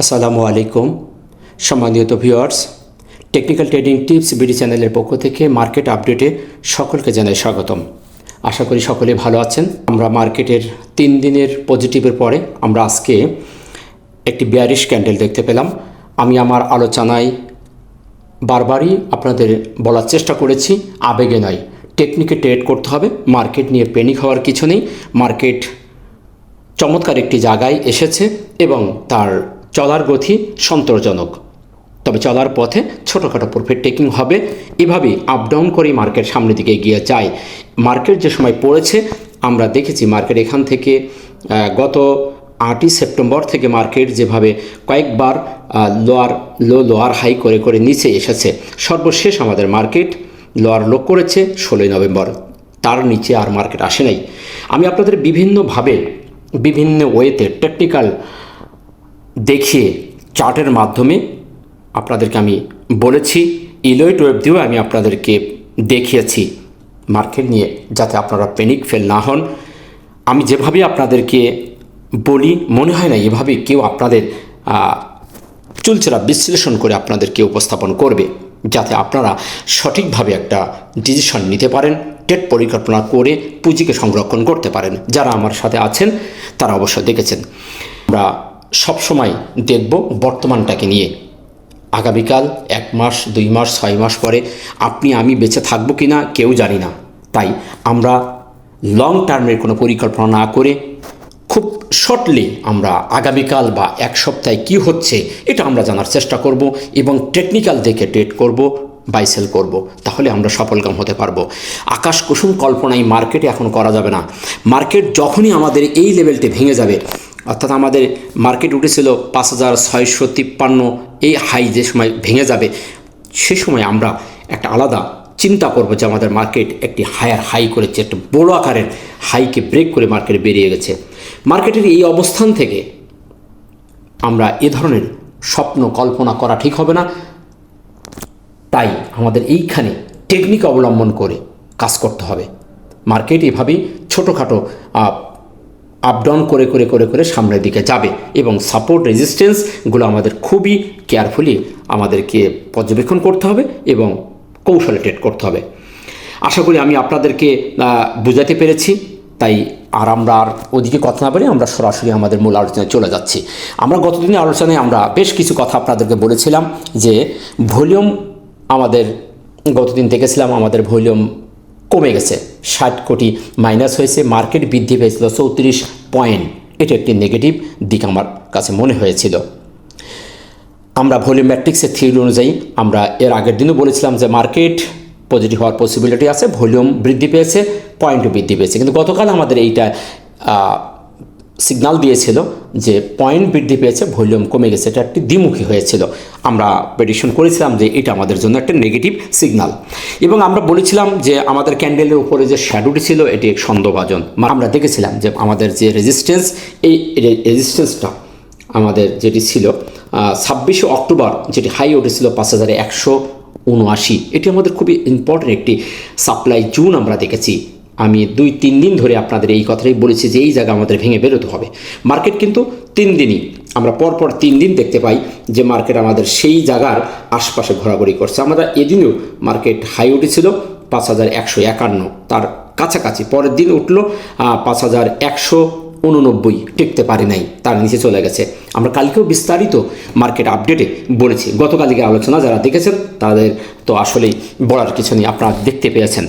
আসসালামু আলাইকুম। সম্মানিত viewers, technical trading tips BD চ্যানেলের পক্ষ থেকে মার্কেট আপডেটে সকলকে জানাই স্বাগতম। আশা করি সকলে ভালো আছেন। আমরা মার্কেটের তিন দিনের পজিটিভের পরে আমরা আজকে একটি বিয়ারিশ ক্যান্ডেল দেখতে পেলাম। আমি আমার আলোচনায় বারবারই আপনাদের বলার চেষ্টা করেছি, আবেগে নয়। টেকনিকে ট্রেড করতে হবে, মার্কেট নিয়ে পেনিক হওয়ার কিছু নেই। মার্কেট চমৎকার একটি জায়গায় এসেছে এবং তার চলার গতি সন্তোষজনক। তবে চলার পথে ছোটোখাটো প্রফিট টেকিং হবে। এভাবেই আপ ডাউন করেই মার্কেট সামনের দিকে এগিয়ে যায়। মার্কেট যে সময় পড়েছে, আমরা দেখেছি মার্কেট এখান থেকে গত আটই সেপ্টেম্বর থেকে মার্কেট যেভাবে কয়েকবার লোয়ার লো লোয়ার হাই করে করে নিচে এসেছে। সর্বশেষ আমাদের মার্কেট লোয়ার লো করেছে ষোলোই নভেম্বর। তার নিচে আর মার্কেট আসে নাই। আমি আপনাদের বিভিন্নভাবে বিভিন্ন ওয়েতে টেকনিক্যাল দেখিয়ে চার্টের মাধ্যমে আপনাদেরকে আমি বলেছি, ইলোয়েট ওয়েব দিয়েও আমি আপনাদেরকে দেখিয়েছি। মার্কেট নিয়ে যাতে আপনারা প্যানিক ফেল না হন। আমি যেভাবে আপনাদেরকে বলি, মনে হয় না এভাবে কেউ আপনাদের চুলচেরা বিশ্লেষণ করে আপনাদেরকে উপস্থাপন করবে, যাতে আপনারা সঠিকভাবে একটা ডিসিশন নিতে পারেন, টেট পরিকল্পনা করে পুঁজিকে সংরক্ষণ করতে পারেন। যারা আমার সাথে আছেন, তারা অবশ্য দেখেছেন। আমরা সবসময় দেখব বর্তমানটাকে নিয়ে। আগামীকাল এক মাস, দুই মাস, ছয় মাস পরে আপনি আমি বেঁচে থাকব কি না কেউ জানি না। তাই আমরা লং টার্মের কোনো পরিকল্পনা না করে খুব শর্টলি আমরা আগামীকাল বা এক সপ্তাহে কি হচ্ছে এটা আমরা জানার চেষ্টা করব এবং টেকনিক্যাল দেখে ট্রেড করব বাই সেল করব, তাহলে আমরা সফলকাম হতে পারব। আকাশ কুসুম কল্পনাই মার্কেটে এখন করা যাবে না। মার্কেট যখনই আমাদের এই লেভেলটি ভেঙে যাবে অর্থাৎ আমাদের মার্কেট উঠেছিল পাঁচ হাজার ছয়শো তিপ্পান্ন। এই হাই যে সময় ভেঙে যাবে, সে সময় আমরা একটা আলাদা চিন্তা করব যে আমাদের মার্কেট একটি হায়ার হাই করেছে, একটা বড় আকারের হাইকে ব্রেক করে মার্কেট বেরিয়ে গেছে। মার্কেটের এই অবস্থান থেকে আমরা এ ধরনের স্বপ্ন কল্পনা করা ঠিক হবে না। তাই আমাদের এইখানে টেকনিক অবলম্বন করে কাজ করতে হবে। মার্কেট এভাবেই ছোটোখাটো আপ ডাউন করে করে করে করে সামনের দিকে যাবে এবং সাপোর্ট রেজিস্ট্যান্সগুলো আমাদের খুবই কেয়ারফুলি আমাদেরকে পর্যবেক্ষণ করতে হবে এবং কৌশলে ট্রেড করতে হবে। আশা করি আমি আপনাদেরকে বোঝাতে পেরেছি, তাই আর আমরা আর ওদিকে কথা না বলে আমরা সরাসরি আমাদের মূল আলোচনায় চলে যাচ্ছি। আমরা গতদিনের আলোচনায় আমরা বেশ কিছু কথা আপনাদেরকে বলেছিলাম যে ভলিউম আমাদের, গতদিন দেখেছিলাম আমাদের ভলিউম কমে গেছে। ষাট কোটি মাইনাস হয়েছে, মার্কেট বৃদ্ধি পেয়েছিল চৌত্রিশ পয়েন্ট। এটা একটি নেগেটিভ দিক আমার কাছে মনে হয়েছিল। আমরা ভলিউম ম্যাট্রিক্সের থিওরি অনুযায়ী আমরা এর আগের দিনও বলেছিলাম যে মার্কেট পজিটিভ হওয়ার পসিবিলিটি আছে, ভলিউম বৃদ্ধি পেয়েছে, পয়েন্টও বৃদ্ধি পেয়েছে। কিন্তু গতকাল আমাদের এইটা সিগনাল দিয়েছিল যে পয়েন্ট বৃদ্ধি পেয়েছে ভলিউম কমে গেছে। এটা একটি দ্বিমুখী হয়েছিল। আমরা প্রেডিকশন করেছিলাম যে এটা আমাদের জন্য একটা নেগেটিভ সিগনাল এবং আমরা বলেছিলাম যে আমাদের ক্যান্ডেলের উপরে যে শ্যাডোটি ছিল, এটি এক সন্দেহভাজন আমরা দেখেছিলাম যে আমাদের যে রেজিস্ট্যান্স এই রেজিস্ট্যান্সটা আমাদের যেটি ছিল ছাব্বিশে অক্টোবর যেটি হাই উঠেছিল পাঁচ হাজার একশো উনআশি। এটি আমাদের খুবই ইম্পর্টেন্ট একটি সাপ্লাই জুন আমরা দেখেছি। আমি দুই, তিন দিন ধরে আপনাদের এই কথাটাই বলেছি যে এই জায়গা আমাদের ভেঙে বেরোতে হবে। মার্কেট কিন্তু তিন দিনই। আমরা পরপর তিন দিন দেখতে পাই যে মার্কেট আমাদের সেই জায়গার আশপাশে ঘোরাঘুরি করছে। আমরা এদিনও মার্কেট হাই উঠেছিল পাঁচ হাজার একশো একান্ন। তার কাছাকাছি পরের দিন উঠল পাঁচ হাজার একশো উননব্বই। টিকতে পারে নাই, তার নিচে চলে গেছে। আমরা কালকেও বিস্তারিত মার্কেট আপডেটে বলেছি। গতকালকে আলোচনা যারা দেখেছেন, তাদের তো আসলেই বলার কিছু নেই। আপনারা দেখতে পেয়েছেন।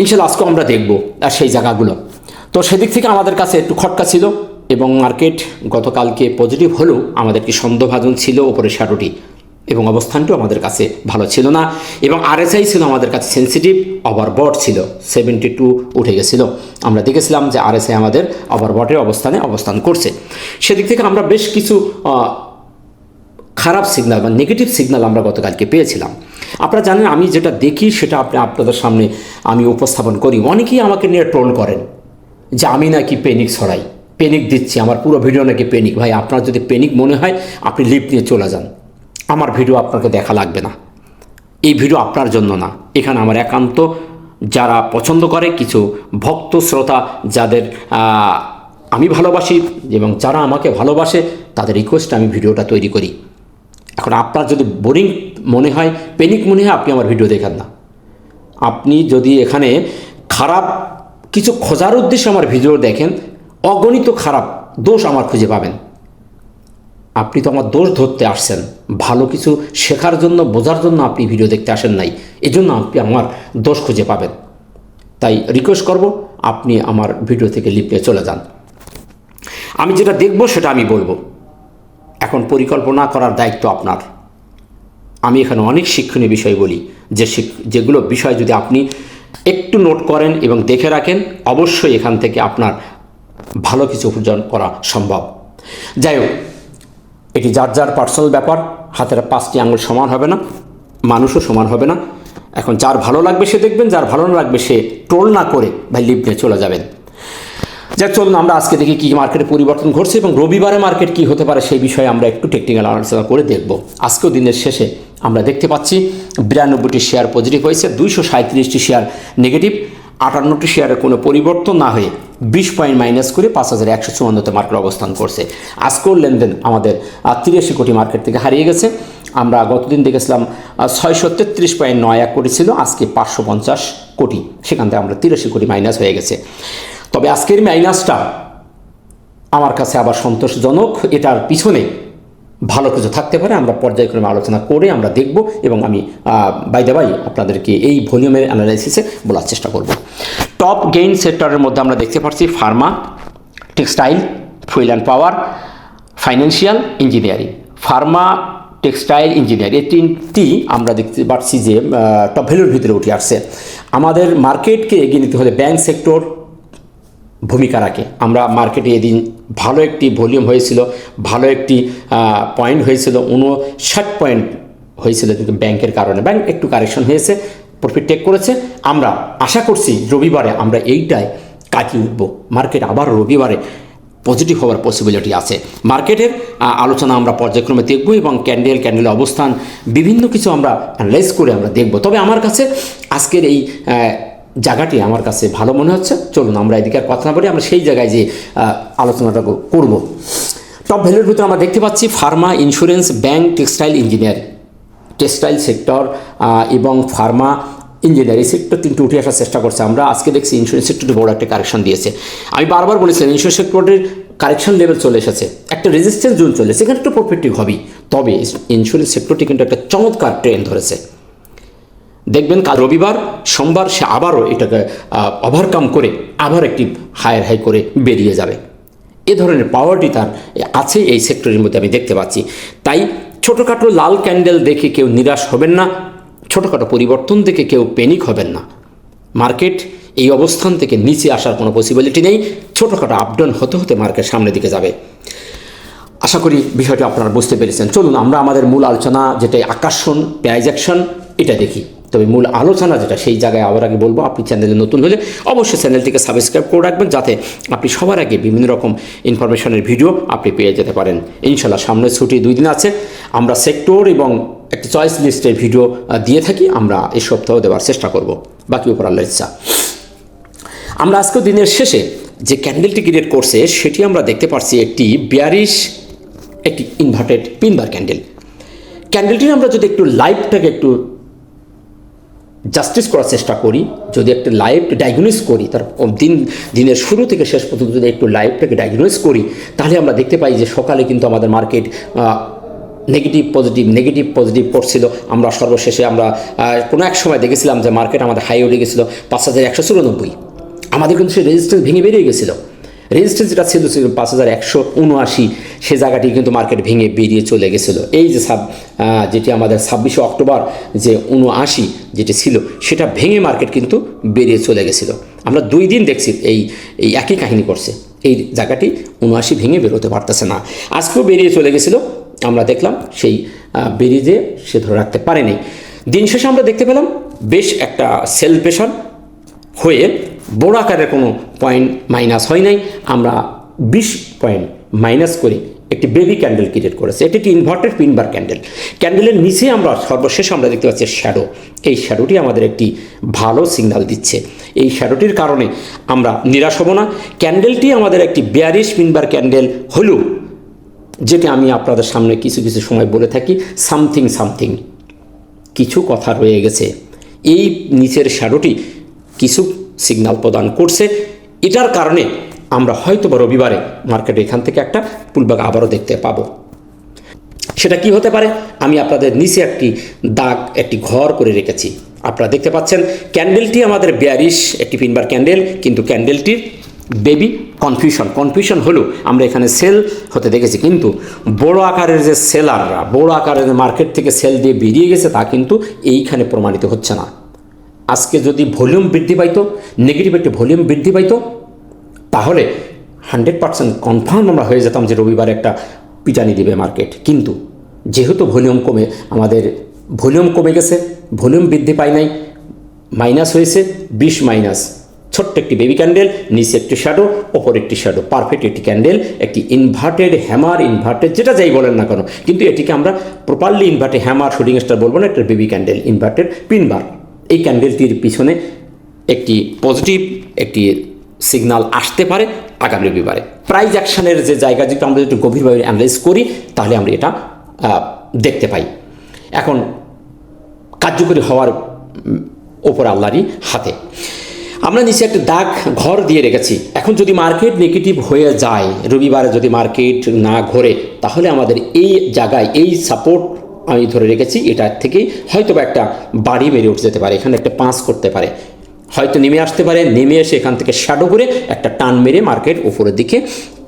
ইনশাল্লাহ আজকেও আমরা দেখব আর সেই জায়গাগুলো। তো সেদিক থেকে আমাদের কাছে একটু খটকা ছিল এবং মার্কেট গতকালকে পজিটিভ হলেও আমাদের কি সন্দেহভাজন ছিল ওপরে শ্যাডোটি এবং অবস্থানটিও আমাদের কাছে ভালো ছিল না এবং আরএসআই ছিল আমাদের কাছে সেন্সিটিভ ওভারবট ছিল সেভেন্টি টু উঠে গেছিল। আমরা দেখেছিলাম যে আরএসআই আমাদের ওভারবটের অবস্থানে অবস্থান করছে। সেদিক থেকে আমরা বেশ কিছু খারাপ সিগনাল বা নেগেটিভ সিগনাল আমরা গতকালকে পেয়েছিলাম। আপনারা জানেন, আমি যেটা দেখি সেটা আপনি, আপনাদের সামনে আমি উপস্থাপন করি। অনেকেই আমাকে নিয়ে ট্রোল করেন যে আমি নাকি পেনিক ছড়াই পেনিক দিচ্ছি, আমার পুরো ভিডিও নাকি পেনিক ভাই, আপনার যদি পেনিক মনে হয়, আপনি লিফট নিয়ে চলে যান। আমার ভিডিও আপনাকে দেখা লাগবে না। এই ভিডিও আপনার জন্য না। এখানে আমার একান্ত যারা পছন্দ করে, কিছু ভক্ত, শ্রোতা যাদের আমি ভালোবাসি এবং যারা আমাকে ভালোবাসে, তাদের রিকোয়েস্টে আমি ভিডিওটা তৈরি করি। এখন আপনার যদি বোরিং মনে হয় পেনিক মনে হয়, আপনি আমার ভিডিও দেখেন না। আপনি যদি এখানে খারাপ, কিছু খোঁজার উদ্দেশ্যে আমার ভিডিও দেখেন, অগণিত খারাপ দোষ আমার খুঁজে পাবেন। আপনি তো আমার দোষ ধরতে আসছেন। ভালো কিছু শেখার জন্য, বোঝার জন্য আপনি ভিডিও দেখতে আসেন নাই। এজন্য আপনি আমার দোষ খুঁজে পাবেন। তাই রিকোয়েস্ট করব, আপনি আমার ভিডিও থেকে লিপে চলে যান। আমি যেটা দেখব, সেটা আমি বলব। এখন পরিকল্পনা করার দায়িত্ব আপনার। আমি এখানে অনেক শিক্ষণীয় বিষয় বলি, যে যেগুলো বিষয় যদি আপনি একটু নোট করেন এবং দেখে রাখেন, অবশ্যই এখান থেকে আপনার ভালো কিছু উপার্জন করা সম্ভব। যাই হোক, এটি যার যার পার্সোনাল ব্যাপার, হাতের পাঁচটি আঙুল সমান হবে না, মানুষও সমান হবে না। এখন যার ভালো লাগবে সে দেখবেন, যার ভালো না লাগবে সে টোল না করে ভাই লিপ চলে যাবেন। যাক, চলুন আমরা আজকে দেখি কী মার্কেটে পরিবর্তন ঘটছে এবং রবিবারে মার্কেট কী হতে পারে সেই বিষয়ে আমরা একটু টেকনিক্যাল আলোচনা করে দেখব। আজকেও দিনের শেষে আমরা দেখতে পাচ্ছি বিরানব্বইটি শেয়ার পজিটিভ হয়েছে, দুইশো সাঁত্রিশটি শেয়ার নেগেটিভ আটান্নটি শেয়ারের কোনো পরিবর্তন না হয়ে বিশ পয়েন্ট মাইনাস করে পাঁচ হাজার একশো চুয়ান্নতে মার্কেট অবস্থান করছে। আজকেও লেনদেন আমাদের তিরাশি কোটি মার্কেট থেকে হারিয়ে গেছে। আমরা গতদিন দেখেছিলাম ছয়শো তেত্রিশ পয়েন্ট নয় এক কোটি ছিল, আজকে পাঁচশো পঞ্চাশ কোটি। সেখান থেকে আমরা তিরাশি কোটি মাইনাস হয়ে গেছে। তবে আজকের মাইনাসটা আমার কাছে আবার সন্তোষজনক, এটার পিছনে ভালো কিছু থাকতে পারে, আমরা পর্যায়ক্রমে আলোচনা করে আমরা দেখব এবং আমি বাইদে বাই আপনাদেরকে এই ভলিউমের অ্যানালাইসিসে বলার চেষ্টা করব। টপ গেইন সেক্টরের মধ্যে আমরা দেখতে পাচ্ছি pharma textile fuel and power financial engineering pharma textile engineering এই তিনটি আমরা দেখতে পাচ্ছি যে টপ ভ্যালুর ভিতরে উঠে আসছে। আমাদের মার্কেটকে এগিয়ে নিতে হলে ব্যাংক সেক্টর ভূমিকা রাখে। আমরা মার্কেটে এদিন ভালো একটি ভলিউম হয়েছিল, ভালো একটি পয়েন্ট হয়েছিল, উনষাট পয়েন্ট হয়েছিল কিন্তু ব্যাংকের কারণে। ব্যাংক একটু কারেকশন হয়েছে প্রফিট টেক করেছে। আমরা আশা করছি রবিবারে আমরা এইটাই কাটিয়ে উঠব। মার্কেট আবার রবিবারে পজিটিভ হওয়ার পসিবিলিটি আছে। মার্কেটের আলোচনা আমরা পর্যায়ক্রমে দেখব এবং ক্যান্ডেল ক্যান্ডেলের অবস্থান, বিভিন্ন কিছু আমরা অ্যানালাইজ করে আমরা দেখব। তবে আমার কাছে আজকের এই জায়গাটি আমার কাছে ভালো মনে হচ্ছে। চলুন আমরা এদিকে আর কথা না বলি, আমরা সেই জায়গায় যে আলোচনাটা করব। টপ ভ্যালুর ভিতরে আমরা দেখতে পাচ্ছি pharma insurance bank textile engineering textile sector এবং ফার্মা ইঞ্জিনিয়ার সেক্টর তিনটে উঠে আসার চেষ্টা করছে। আমরা আজকে দেখছি ইন্স্যুরেন্স সেক্টরটি বড় একটা কারেকশন দিয়েছে। আমি বারবার বলেছিলাম ইন্স্যুরেন্স সেক্টরের কারেকশন লেভেল চলে এসেছে। একটা রেজিস্ট্যান্স জোন চলে সেখানে একটু প্রফিটিভ হবেই। তবে ইন্স্যুরেন্স সেক্টরটি কিন্তু একটা চমৎকার ট্রেন ধরেছে। দেখবেন কাল রবিবার, সোমবার সে আবারও এটাকে ওভারকাম করে আবার একটি হায়ার হাই করে বেরিয়ে যাবে। এ ধরনের পাওয়ারটি তার আছে এই সেক্টরের মধ্যে আমি দেখতে পাচ্ছি। তাই ছোটোখাটো লাল ক্যান্ডেল দেখে কেউ নিরাশ হবেন না, ছোটোখাটো পরিবর্তন দেখে কেউ প্যানিক হবেন না। মার্কেট এই অবস্থান থেকে নিচে আসার কোনো পসিবিলিটি নেই, ছোটোখাটো আপডাউন হতে হতে মার্কেট সামনের দিকে যাবে। আশা করি বিষয়টি আপনারা বুঝতে পেরেছেন। চলুন, আমরা আমাদের মূল আলোচনা যেটা আকর্ষণ প্রাইজ অ্যাকশন এটা দেখি। তবে মূল আলোচনা যেটা, সেই জায়গায় আবার আগে বলব, আপনি চ্যানেলে নতুন হলে অবশ্যই চ্যানেলটিকে সাবস্ক্রাইব করে রাখবেন যাতে আপনি সবার আগে বিভিন্ন রকম ইনফরমেশনের ভিডিও আপনি পেয়ে যেতে পারেন। ইনশাল্লাহ সামনের ছুটি দুই দিন আছে। আমরা সেক্টর এবং একটি চয়েস লিস্টের ভিডিও দিয়ে থাকি। আমরা এই সপ্তাহ দেওয়ার চেষ্টা করব। বাকি উপর আল্লাহ ইচ্ছা। আমরা আজকেও দিনের শেষে যে ক্যান্ডেলটি ক্রিয়েট করছে, সেটি আমরা দেখতে পাচ্ছি একটি বিয়ারিশ একটি ইনভার্টেড পিনবার ক্যান্ডেল ক্যান্ডেলটি আমরা যদি একটু লাইভটাকে একটু জাস্টিস করার চেষ্টা করি, যদি একটা লাইভ ডায়াগনোস করি, তার দিন, দিনের শুরু থেকে শেষ পর্যন্ত যদি একটু লাইভটাকে ডায়াগনোস করি, তাহলে আমরা দেখতে পাই যে সকালে কিন্তু আমাদের market negative positive negative positive করছিল। আমরা সর্বশেষে আমরা কোনো এক সময় দেখেছিলাম যে মার্কেট আমাদের হাই উঠে গেছিল পাঁচ হাজার একশো চুরানব্বই। আমাদের কিন্তু সেই রেজিস্ট্যান্স ভেঙে বেরিয়ে গেছিল। রেজিস্ট্যান্স যেটা ছিল ছিল পাঁচ হাজার একশো উনআশি, সে জায়গাটি কিন্তু মার্কেট ভেঙে বেরিয়ে চলে গেছিল। এই যে সাব যেটি আমাদের ছাব্বিশে অক্টোবর যে উনআশি যেটি ছিল, সেটা ভেঙে মার্কেট কিন্তু বেরিয়ে চলে গেছিল। আমরা দুই দিন দেখছি এই এই একই কাহিনী করছে। এই জায়গাটি উনআশি ভেঙে বেরোতে পারতেছে না। আজকেও বেরিয়ে চলে গেছিল। আমরা দেখলাম সেই বেরিয়ে যে সে ধরে রাখতে পারেনি। দিন শেষে আমরা দেখতে পেলাম, বেশ একটা সেল প্রেশার হয়ে বড় আকারের কোনো পয়েন্ট মাইনাস হয় নাই। আমরা বিশ পয়েন্ট মাইনাস করে একটি বেবি ক্যান্ডেল ক্রিয়েট করেছে। এটি একটি ইনভার্টেড পিনবার ক্যান্ডেল ক্যান্ডেলের নিচে আমরা সর্বশেষ আমরা দেখতে পাচ্ছি শ্যাডো এই শ্যাডোটি আমাদের একটি ভালো সিগন্যাল দিচ্ছে। এই শ্যাডোটির কারণে আমরা নিরাশ হব না। ক্যান্ডেলটি আমাদের একটি বেয়ারিশ পিনবার ক্যান্ডেল হলেও যেটি আমি আপনাদের সামনে কিছু কিছু সময় বলে থাকি সামথিং সামথিং কিছু কথা রয়ে গেছে। এই নিচের শ্যাডোটি কিছু সিগন্যাল প্রদান করছে। এটার কারণে আমরা হয়তো বা রবিবারে মার্কেটে এখান থেকে একটা পুলবাগ আবারও দেখতে পাবো। সেটা কি হতে পারে? আমি আপনাদের নিচে একটি দাগ, একটি ঘর করে রেখেছি। আপনারা দেখতে পাচ্ছেন ক্যান্ডেলটি আমাদের বিয়ারিশ একটি পিনবার ক্যান্ডেল কিন্তু ক্যান্ডেলটির বেবি কনফিউশন কনফিউশন হলো, আমরা এখানে সেল হতে দেখেছি, কিন্তু বড় আকারের যে সেলাররা বড় আকারের মার্কেট থেকে সেল দিয়ে বেরিয়ে গেছে, তা কিন্তু এইখানে প্রমাণিত হচ্ছে না। আজকে যদি ভলিউম বৃদ্ধি পাইতো নেগেটিভ একটি ভলিউম বৃদ্ধি পাইতো, তাহলে হান্ড্রেড পার্সেন্ট কনফার্ম আমরা হয়ে যেতাম যে রবিবার একটা পিটানি দিবে মার্কেট কিন্তু যেহেতু ভলিউম কমে, আমাদের ভলিউম কমে গেছে, ভলিউম বৃদ্ধি পায় নাই মাইনাস হয়েছে, বিশ মাইনাস ছোট্ট একটি বেবি ক্যান্ডেল নিচে একটি শ্যাডো ওপর একটি শ্যাডো পারফেক্ট একটি ক্যান্ডেল একটি ইনভার্টেড হ্যামার ইনভার্টেড যেটা যাই বলেন না কেন, কিন্তু এটিকে আমরা properly inverted hammer shooting star বলব না, একটা বেবি ক্যান্ডেল ইনভার্টেড পিনবার এই ক্যান্ডেলটির পিছনে একটি পজিটিভ একটি সিগনাল আসতে পারে আগামী রবিবারে। প্রাইজ অ্যাকশনের যে জায়গা, যদি আমরা একটু গভীরভাবে অ্যানালাইজ করি, তাহলে আমরা এটা দেখতে পাই। এখন, কার্যকরী হওয়ার ওপর আল্লাহরই হাতে। আমরা নিচে একটা দাগ, ঘর দিয়ে রেখেছি। এখন যদি মার্কেট নেগেটিভ হয়ে যায়, রবিবারে যদি মার্কেট না ঘোরে, তাহলে আমাদের এই জায়গায়, এই সাপোর্ট আমি ধরে রেখেছি এটার থেকে হয়তো বা একটা বাড়ি মেরে উঠে যেতে পারে, এখানে একটা পাঁচ করতে পারে। হয়তো নেমে আসতে পারে, নেমে এসে এখান থেকে শ্যাডো করে একটা টান মেরে মার্কেট উপরের দিকে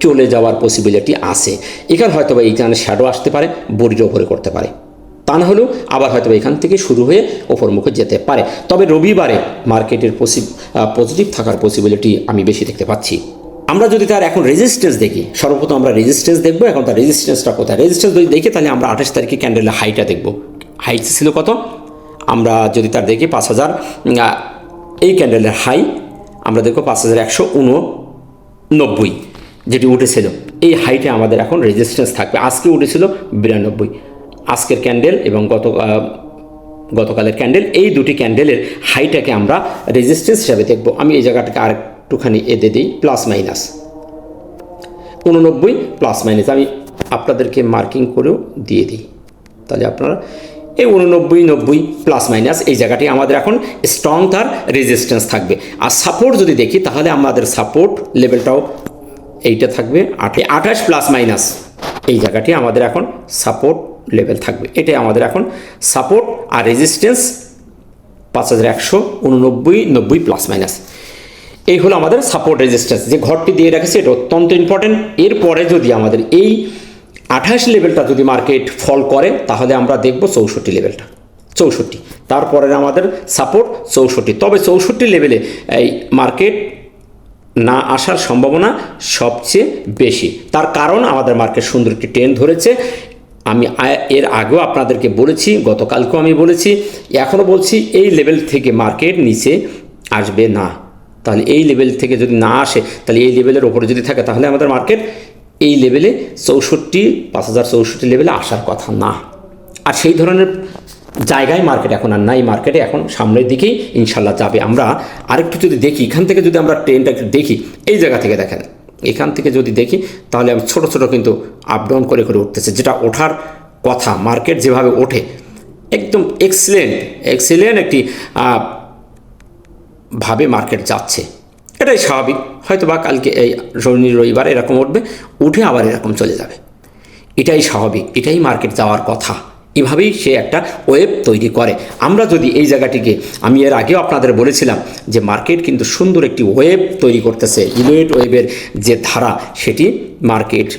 চলে যাওয়ার পসিবিলিটি আছে। এখানে হয়তো বা এইখানে শ্যাডো আসতে পারে বডির ওপরে করতে পারে। তা না হলেও আবার হয়তো এখান থেকে শুরু হয়ে ওপর মুখে যেতে পারে। তবে রবিবারে মার্কেটের পসি পজিটিভ থাকার পসিবিলিটি আমি বেশি দেখতে পাচ্ছি। আমরা যদি তার এখন রেজিস্ট্যান্স দেখি, সর্বপ্রথম আমরা রেজিস্ট্যান্স দেখব, এখন তার রেজিস্ট্যান্সটা কোথায়? রেজিস্ট্যান্স যদি দেখি, তাহলে আমরা আঠাশ তারিখে ক্যান্ডেলের হাইটা দেখব। হাইট ছিল কত? আমরা যদি তার দেখি, পাঁচ হাজার এই ক্যান্ডেলের হাই আমরা দেখব পাঁচ হাজার একশো উননব্বই, যেটি উঠেছিল। এই হাইটে আমাদের এখন রেজিস্ট্যান্স থাকবে। আজকে উঠেছিল বিরানব্বই। আজকের ক্যান্ডেল এবং গত গতকালের ক্যান্ডেল এই দুটি ক্যান্ডেলের হাইটাকে আমরা রেজিস্ট্যান্স হিসাবে দেখব। আমি এই জায়গাটাকে আর একটুখানি এদে দিই প্লাস মাইনাস উননব্বই প্লাস মাইনাস আমি আপনাদেরকে মার্কিং করেও দিয়ে দিই। তাহলে আপনারা এই উননব্বই, নব্বই প্লাস মাইনাস এই জায়গাটি আমাদের এখন স্ট্রং তার রেজিস্ট্যান্স থাকবে। আর সাপোর্ট যদি দেখি, তাহলে আমাদের সাপোর্ট লেভেলটাও এইটা থাকবে, আটে আঠাশ প্লাস মাইনাস এই জায়গাটি আমাদের এখন সাপোর্ট লেভেল থাকবে। এটাই আমাদের এখন সাপোর্ট আর রেজিস্ট্যান্স পাঁচ হাজার একশো উননব্বই, নব্বই প্লাস মাইনাস এই হলো আমাদের সাপোর্ট রেজিস্ট্যান্স যে ঘরটি দিয়ে রেখেছে, এটা অত্যন্ত ইম্পর্টেন্ট এরপরে যদি আমাদের এই আঠাশ লেভেলটা যদি মার্কেট ফল করে, তাহলে আমরা দেখব চৌষট্টি লেভেলটা চৌষট্টি। তারপরে আমাদের সাপোর্ট চৌষট্টি। তবে চৌষট্টি লেভেলে এই মার্কেট না আসার সম্ভাবনা সবচেয়ে বেশি। তার কারণ আমাদের মার্কেট সুন্দর একটি ট্রেন ধরেছে। আমি এর আগেও আপনাদেরকে বলেছি, গতকালকেও আমি বলেছি এখনও বলছি, এই লেভেল থেকে মার্কেট নিচে আসবে না। তাহলে এই লেভেল থেকে যদি না আসে, তাহলে এই লেভেলের ওপরে যদি থাকে, তাহলে আমাদের মার্কেট এই লেভেলে চৌষট্টি, পাঁচ হাজার চৌষট্টি লেভেলে আসার কথা না। আর সেই ধরনের জায়গায় মার্কেট এখন আর নাই। মার্কেটে এখন সামনের দিকেই ইনশাল্লাহ যাবে। আমরা আরেকটু যদি দেখি, এখান থেকে যদি আমরা ট্রেনটা একটু দেখি, এই জায়গা থেকে দেখেন, এখান থেকে যদি দেখি, তাহলে আমি ছোটো ছোটো কিন্তু আপ ডাউন করে করে উঠতেছে, যেটা ওঠার কথা। মার্কেট যেভাবে ওঠে, একদম এক্সিলেন্ট এক্সিলেন্ট একটি ভাবে মার্কেট যাচ্ছে। এটাই স্বাভাবিক। হয়তো বা কালকে এই শনি রবিবার এরকম উঠবে, উঠে আবার এরকম চলে যাবে। এটাই স্বাভাবিক, এটাই মার্কেট যাওয়ার কথা। এভাবেই সে একটা ওয়েব তৈরি করে। আমরা যদি এই জায়গাটিকে, আমি এর আগেও আপনাদের বলেছিলাম যে মার্কেট কিন্তু সুন্দর একটি ওয়েব তৈরি করতেছে ইলোয়েট ওয়েবের যে ধারা, সেটি মার্কেট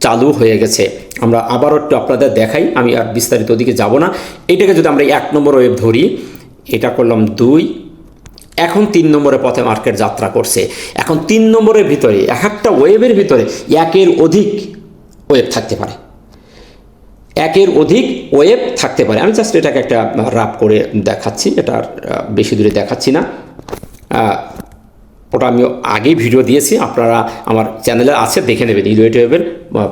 চালু হয়ে গেছে। আমরা আবারও একটু আপনাদের দেখাই, আমি আর বিস্তারিত ওদিকে যাব না। এটাকে যদি আমরা এক নম্বর ওয়েব ধরি, এটা করলাম দুই এখন তিন নম্বরে পথে মার্কেট যাত্রা করছে। এখন তিন নম্বরের ভিতরে, এক একটা ওয়েবের ভিতরে একের অধিক ওয়েব থাকতে পারে। একের অধিক ওয়েব থাকতে পারে। আমি জাস্ট এটাকে একটা রাপ করে দেখাচ্ছি, এটা বেশি দূরে দেখাচ্ছি না। ওটা আমি আগেই ভিডিও দিয়েছি, আপনারা আমার চ্যানেলে আছে, দেখে নেবেন। ইলুয়েট ওয়েবের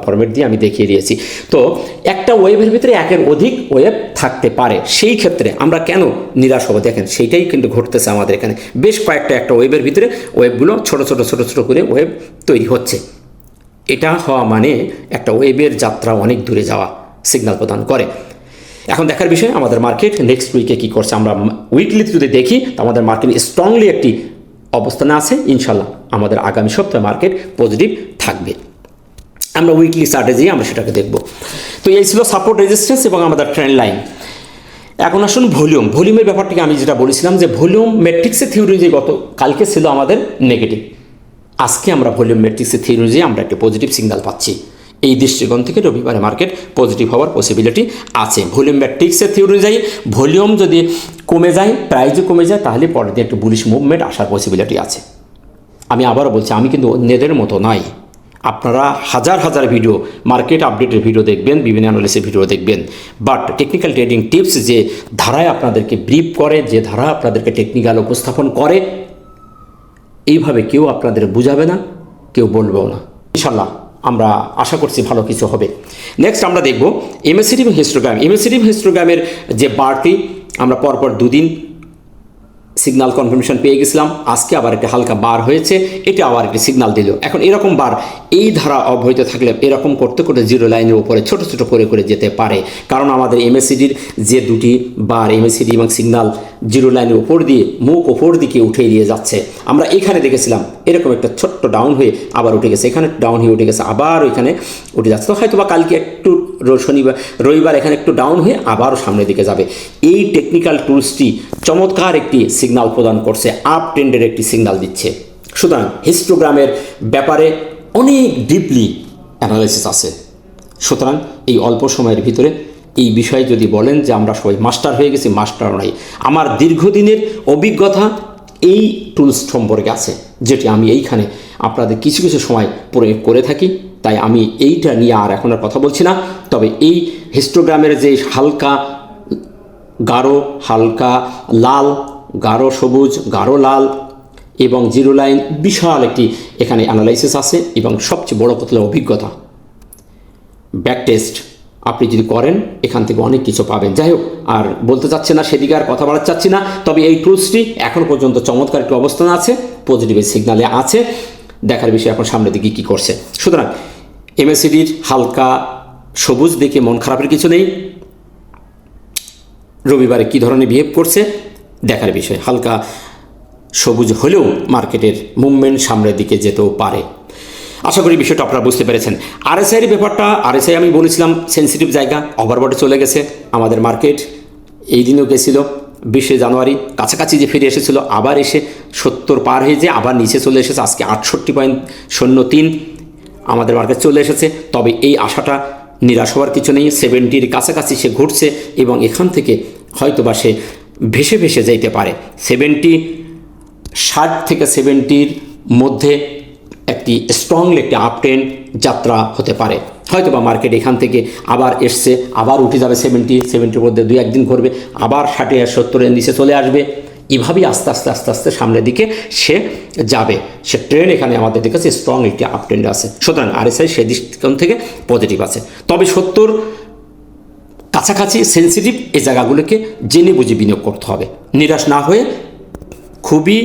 ফরম্যাট দিয়ে আমি দেখিয়ে দিয়েছি। তো, একটা ওয়েবের ভিতরে একের অধিক ওয়েব থাকতে পারে। সেই ক্ষেত্রে আমরা কেন নিরাশ হব? দেখেন, সেইটাই কিন্তু ঘটতেছে আমাদের এখানে। বেশ কয়েকটা একটা ওয়েবের ভিতরে ওয়েবগুলো ছোট ছোট ছোট ছোট করে ওয়েব তৈরি হচ্ছে। এটা হওয়া মানে একটা ওয়েবের যাত্রা অনেক দূরে যাওয়া সিগন্যাল প্রদান করে। এখন দেখার বিষয়, আমাদের মার্কেট নেক্সট উইকে কী করছে? আমরা উইকলিতে যদি দেখি, তো আমাদের মার্কেট স্ট্রংলি একটি অবস্থানে আছে, ইনশাল্লাহ আমাদের আগামী সপ্তাহে মার্কেট পজিটিভ থাকবে। আমরা উইকলি স্ট্র্যাটেজি আমরা সেটাকে দেখব। তো এই ছিল সাপোর্ট রেজিস্ট্যান্স এবং আমাদের ট্রেন্ড লাইন এখন আসুন ভলিউম ভলিউমের ব্যাপারটিকে আমি যেটা বলেছিলাম যে ভলিউম ম্যাট্রিক্সের থিওরি যে গত, কালকে ছিল আমাদের নেগেটিভ আজকে আমরা ভলিউম ম্যাট্রিক্সের থিওরি আমরা একটা পজিটিভ সিগন্যাল পাচ্ছি। এই দৃষ্টিকোণ থেকে রবিবারে মার্কেট পজিটিভ হওয়ার পসিবিলিটি আছে। ভলিউম ম্যাট্রিক্সের থিওরি অনুযায়ী, ভলিউম যদি কমে যায় প্রাইজও কমে যায়, তাহলে পরের দিন একটু বুলিশ মুভমেন্ট আসার পসিবিলিটি আছে। আমি আবারও বলছি, আমি কিন্তু অন্যদের মতো নয় আপনারা হাজার হাজার ভিডিও মার্কেট আপডেটের ভিডিও দেখবেন, বিভিন্ন অ্যানালিসের ভিডিও দেখবেন। বাট টেকনিক্যাল ট্রেডিং টিপস যে ধারায় আপনাদেরকে ব্রিফ করে, যে ধারা আপনাদেরকে টেকনিক্যাল উপস্থাপন করে, এইভাবে কেউ আপনাদের বুঝাবে না, কেউ বলবেও না। ইনশাল্লাহ আমরা আশা করছি ভালো কিছু হবে। নেক্সট আমরা দেখব এমএসিডিভ হিস্টোগ্রাম এমএসিডিভ হিস্টোগ্রামের যে বাড়তি আমরা পরপর দুদিন সিগনাল কনফার্মেশন পেয়ে গেছিলাম। আজকে আবার একটা হালকা বার হয়েছে, এটা আবার একটি সিগনাল দিল। এখন এরকম বার এই ধারা অব্যাহত থাকলে এরকম করতে করতে জিরো লাইনের উপরে ছোট ছোট করে করে যেতে পারে। কারণ আমাদের এমএসিডির যে দুটি বার এমএসিডি এবং সিগনাল জিরো লাইনের উপর দিয়ে মুখ ওপর দিকে উঠে দিয়ে যাচ্ছে। আমরা এখানে দেখেছিলাম, এরকম একটা ছোট্ট ডাউন হয়ে আবার উঠে গেছে। এখানে ডাউন হয়ে উঠে গেছে, আবার ওইখানে উঠে যাচ্ছে। তো হয়তো বা কালকে একটু শনিবার, রবিবার এখানে একটু ডাউন হয়ে আবারও সামনের দিকে যাবে। এই টেকনিক্যাল টুলসটি চমৎকার একটি সিগন্যাল প্রদান করছে আপ ট্রেন্ডের একটি সিগনাল দিচ্ছে। সুতরাং হিস্টোগ্রামের ব্যাপারে অনেক ডিপলি অ্যানালাইসিস আছে। সুতরাং এই অল্প সময়ের ভিতরে এই বিষয়ে যদি বলেন যে আমরা সবাই মাস্টার হয়ে গেছি মাস্টার নয় আমার দীর্ঘদিনের অভিজ্ঞতা এই টুলস সম্পর্কে আছে, যেটি আমি এইখানে আপনাদের কিছু কিছু সময় প্রয়োগ করে থাকি। তাই আমি এইটা নিয়ে আর এখন আর কথা বলছি না। তবে এই হিস্টোগ্রামের যে হালকা গাঢ়, হালকা, লাল গাঢ় সবুজ, গাঢ় লাল এবং জিরো লাইন বিশাল একটি এখানে অ্যানালাইসিস আছে এবং সবচেয়ে বড় কথা অভিজ্ঞতা। ব্যাক টেস্ট আপনি যদি করেন, এখান থেকে অনেক কিছু পাবেন। যাই হোক, আর বলতে চাচ্ছি না, সেদিকে আর কথা বলার চাচ্ছি না, তবে এই টুলসটি এখন পর্যন্ত চমৎকার একটি অবস্থান আছে পজিটিভ সিগনালে আছে। দেখার বিষয় এখন সামনের দিকে কী করছে। সুতরাং এমএসিডির হালকা সবুজ দেখে মন খারাপের কিছু নেই। রবিবারে কী ধরনের বিহেভ করছে? দেখার বিষয়। হালকা সবুজ হলেও মার্কেটের মুভমেন্ট সামনের দিকে যেতেও পারে। আশা করি বিষয়টা আপনারা বুঝতে পেরেছেন। আরএসআইয়ের ব্যাপারটা আরএসআই আমি বলেছিলাম সেন্সিটিভ জায়গা ওভারবটে চলে গেছে। আমাদের মার্কেট এই দিনও গেছিল, বিশে জানুয়ারি, কাছাকাছি যে ফিরে এসেছিল, আবার এসে সত্তর পার হয়ে যে আবার নিচে চলে এসেছে, আজকে আটষট্টি পয়েন্ট শূন্য তিন আমাদের মার্কেট চলে এসেছে। তবে এই আশাটা নিরাশ হওয়ার কিছু নেই। সেভেন্টির কাছাকাছি সে ঘুরছে এবং এখান থেকে হয়তোবা সে ভেসে ভেসে যাইতে পারে। সেভেন্টি ষাট থেকে সেভেন্টির মধ্যে একটি স্ট্রংলি একটি আপট্রেন্ড যাত্রা হতে পারে। হয়তো বা মার্কেট এখান থেকে আবার এসছে, আবার উঠে যাবে সেভেন্টি সেভেন্টির মধ্যে দুই একদিন ঘুরবে, আবার ষাটে সত্তরের নিচে চলে আসবে। এভাবেই আস্তে আস্তে আস্তে আস্তে সামনের দিকে সে যাবে। সে ট্রেন এখানে আমাদের দেখেছে স্ট্রং একটি আপ ট্রেন্ড আছে। সুতরাং আরএসআই সেই দৃষ্টিকোণ থেকে পজিটিভ আছে। তবে সত্তর কাছাকাছি সেন্সিটিভ এই জায়গাগুলোকে জেনে বুঝে বিনিয়োগ করতে হবে। নিরাশ না হয়ে খুবই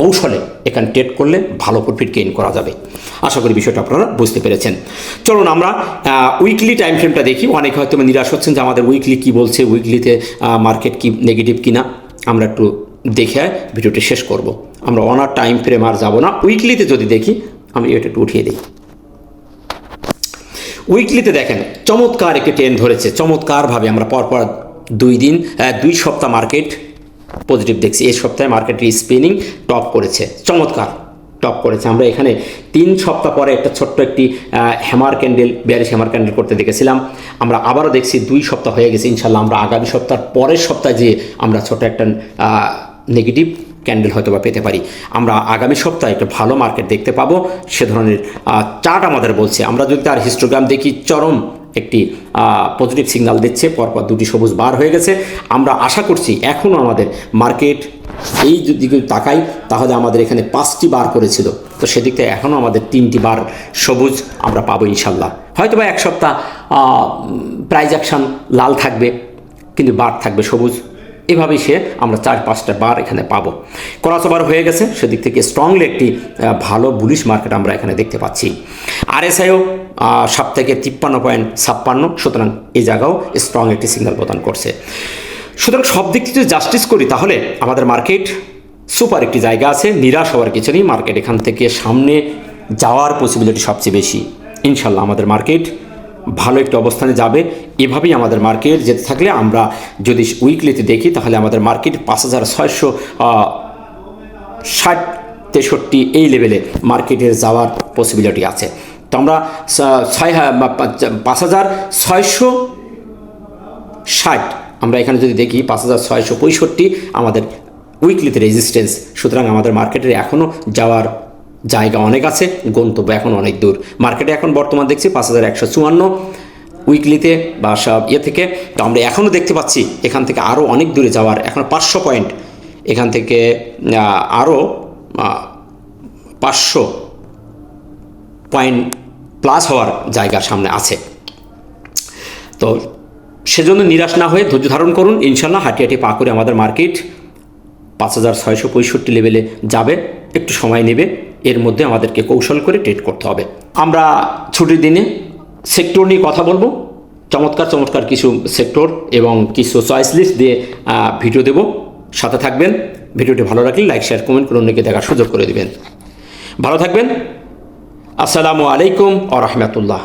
কৌশলে এখানে ট্রেড করলে ভালো প্রফিট গেইন করা যাবে। আশা করি বিষয়টা আপনারা বুঝতে পেরেছেন। চলুন আমরা উইকলি টাইম ফ্রেমটা দেখি। অনেকে হয়তো নিরাশ হচ্ছেন যে আমাদের উইকলি কি বলছে উইকলিতে মার্কেট কি নেগেটিভ কিনা। আমরা একটু দেখে ভিডিওটি শেষ করব। আমরা অনার টাইম ফ্রেম আর যাব না। উইকলিতে যদি দেখি, আমি এটা একটু উঠিয়ে দিই। উইকলিতে দেখেন, চমৎকার একটি ট্রেন ধরেছে। চমৎকারভাবে আমরা পরপর দুই দিন দুই সপ্তাহ মার্কেট পজিটিভ দেখছি। এই সপ্তাহে মার্কেটটি স্পিনিং টপ করেছে। চমৎকার টপ করেছে। আমরা এখানে তিন সপ্তাহ পরে একটা ছোট্ট একটি hammer candle bearish hammer candle করতে দেখেছিলাম। আমরা আবারও দেখছি দুই সপ্তাহ হয়ে গেছে। ইনশাল্লাহ আমরা আগামী সপ্তাহ পরের সপ্তাহে যে আমরা ছোট একটা নেগেটিভ ক্যান্ডেল হয়তো বা পেতে পারি। আমরা আগামী সপ্তাহে একটা ভালো মার্কেট দেখতে পাবো। সে ধরনের চার্ট আমাদের বলছে। আমরা যদি তার হিস্টোগ্রাম দেখি, চরম একটি পজিটিভ সিগনাল দিচ্ছে। পরপর দুটি সবুজ বার হয়ে গেছে। আমরা আশা করছি এখনও আমাদের মার্কেট এই যদি তাকাই, তাহলে আমাদের এখানে পাঁচটি বার করেছিল। তো সেদিক থেকে এখনও আমাদের তিনটি বার সবুজ আমরা পাবো ইনশাল্লাহ হয়তো বা এক সপ্তাহ প্রাইজ অ্যাকশন লাল থাকবে, কিন্তু বার থাকবে সবুজ। এভাবেই সে আমরা চার পাঁচটা বার এখানে পাবো। ক্রস ওভার হয়ে গেছে, সেদিক থেকে স্ট্রংলি একটি ভালো বুলিশ মার্কেট আমরা এখানে দেখতে পাচ্ছি। আরএসআইও সাত থেকে তিপ্পান্ন পয়েন্ট ছাপ্পান্ন, সুতরাং এই জায়গাও স্ট্রং একটি সিগন্যাল প্রদান করছে। সুতরাং সব দিক থেকে জাস্টিস করি, তাহলে আমাদের মার্কেট সুপার একটি জায়গা আছে, নিরাশ হওয়ার কিছু নেই মার্কেট এখান থেকে সামনে যাওয়ার পসিবিলিটি সবচেয়ে বেশি। ইনশাল্লাহ আমাদের মার্কেট ভালো একটি অবস্থানে যাবে, এভাবেই আমাদের মার্কেট যেতে থাকলে আমরা যদি উইকলিতে দেখি, তাহলে আমাদের মার্কেট পাঁচ হাজার ছয়শো ষাট, তেষট্টি এই লেভেলে মার্কেটের যাওয়ার পসিবিলিটি আছে। তো আমরা ছয় পাঁচ হাজার ছয়শো ষাট, আমরা এখানে যদি দেখি পাঁচ হাজার ছয়শো পঁয়ষট্টি আমাদের উইকলিতে রেজিস্ট্যান্স সুতরাং আমাদের মার্কেটের এখনও যাওয়ার জায়গা অনেক আছে, গন্তব্য এখন অনেক দূর। মার্কেটে এখন বর্তমান দেখছি পাঁচ হাজার একশো চুয়ান্ন। উইকলিতে বা সব ইয়ে থেকে, তো আমরা এখনও দেখতে পাচ্ছি এখান থেকে আরও অনেক দূরে যাওয়ার, এখন পাঁচশো পয়েন্ট এখান থেকে আরও পাঁচশো পয়েন্ট প্লাস হওয়ার জায়গার সামনে আছে। তো সেজন্য নিরাশ না হয়ে ধৈর্য ধারণ করুন। ইনশাল্লাহ হাঁটি হাঁটি পা করে আমাদের মার্কেট পাঁচ হাজার ছয়শো পঁয়ষট্টি লেভেলে যাবে। একটু সময় নেবে। এর মধ্যে আমাদেরকে কৌশল করে ট্রেড করতে হবে। আমরা ছুটির দিনে সেক্টর নিয়ে কথা বলব। চমৎকার চমৎকার কিছু সেক্টর এবং কিছু চয়েস লিস্ট দিয়ে ভিডিও দেব। সাথে থাকবেন। ভিডিওটি ভালো রাখলে লাইক শেয়ার কমেন্ট করে অন্যকে দেখার সুযোগ করে দেবেন। ভালো থাকবেন। আসসালামু আলাইকুম আ রহমতুল্লাহ।